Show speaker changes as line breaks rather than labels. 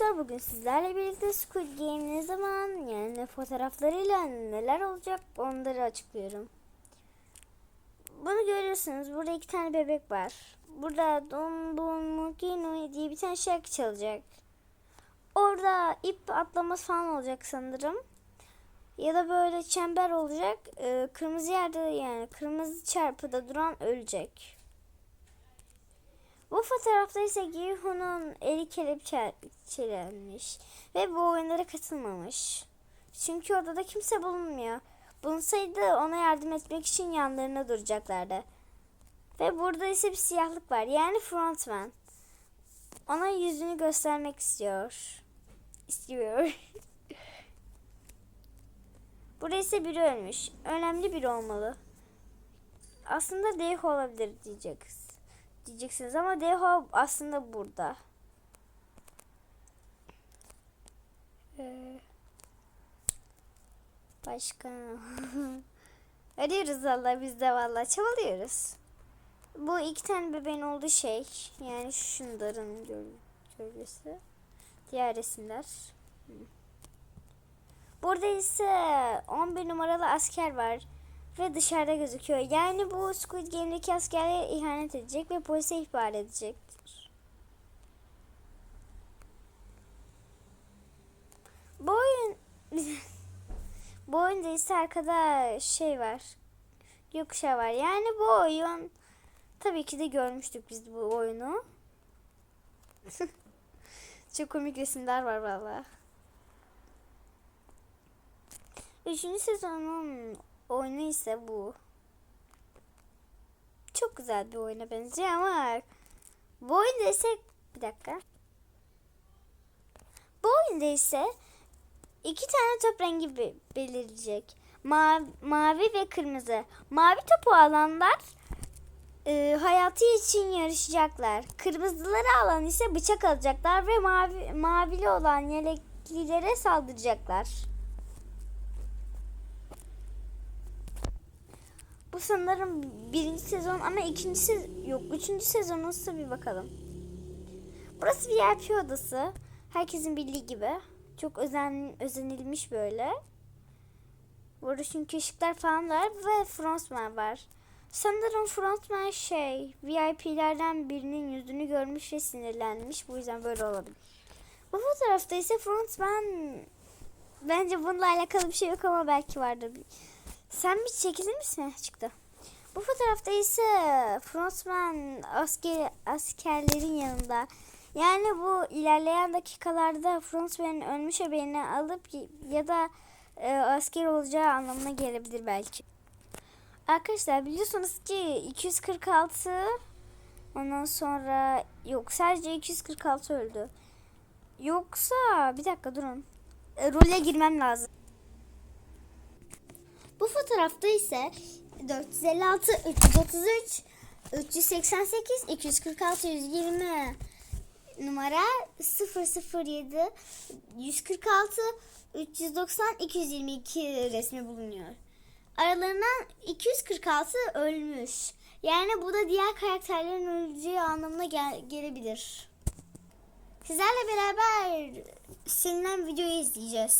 arkadaşlar bugün sizlerle birlikte Squid Game ne zaman yani fotoğraflarıyla neler olacak onları açıklıyorum. Bunu görüyorsunuz burada iki tane bebek var. Burada Don Don Mukino diye bir tane şarkı çalacak. Orada ip atlaması falan olacak sanırım. Ya da böyle çember olacak. Ee, kırmızı yerde yani kırmızı çarpıda duran ölecek. Bu fotoğrafta ise Gihu'nun eli kelepçelenmiş ve bu oyunlara katılmamış. Çünkü orada da kimse bulunmuyor. Bulunsaydı ona yardım etmek için yanlarına duracaklardı. Ve burada ise bir siyahlık var. Yani frontman. Ona yüzünü göstermek istiyor. İstiyor. burada ise biri ölmüş. Önemli biri olmalı. Aslında Deho olabilir diyeceksiniz diyeceksiniz ama Deho aslında burada. Ee, başka arıyoruz valla biz de valla çabalıyoruz. Bu iki tane bebeğin olduğu şey yani şunların gölgesi. Diğer resimler. Burada ise 11 numaralı asker var ve dışarıda gözüküyor. Yani bu Squid Game'deki askerlere ihanet edecek ve polise ihbar edecektir. Bu oyun bu oyunda ise arkada şey var. Gökkuşağı var. Yani bu oyun tabii ki de görmüştük biz bu oyunu. Çok komik resimler var valla. Üçüncü sezonun oyunu ise bu. Çok güzel bir oyuna benziyor ama bu oyunda ise bir dakika. Bu oyunda ise iki tane top rengi be- belirleyecek. Mavi, mavi ve kırmızı. Mavi topu alanlar e, hayatı için yarışacaklar. Kırmızıları alan ise bıçak alacaklar ve mavi mavili olan yeleklilere saldıracaklar. Bu sanırım birinci sezon ama ikinci sezon yok üçüncü sezon nasıl bir bakalım. Burası VIP odası. Herkesin bildiği gibi. Çok özen, özenilmiş böyle. Burada çünkü ışıklar falan var ve frontman var. Sanırım frontman şey VIP'lerden birinin yüzünü görmüş ve sinirlenmiş. Bu yüzden böyle olabilir. Bu fotoğrafta ise frontman bence bununla alakalı bir şey yok ama belki vardır. Sen bir çekilir misin? Çıktı. Bu fotoğrafta ise frontman asker, askerlerin yanında. Yani bu ilerleyen dakikalarda frontman'ın ölmüş haberini alıp ya da e, asker olacağı anlamına gelebilir belki. Arkadaşlar biliyorsunuz ki 246 ondan sonra yok sadece 246 öldü. Yoksa bir dakika durun. E, role girmem lazım. Bu fotoğrafta ise 456, 333, 388, 246, 120 numara 007, 146, 390, 222 resmi bulunuyor. Aralarından 246 ölmüş. Yani bu da diğer karakterlerin öleceği anlamına gel- gelebilir. Sizlerle beraber silinen videoyu izleyeceğiz.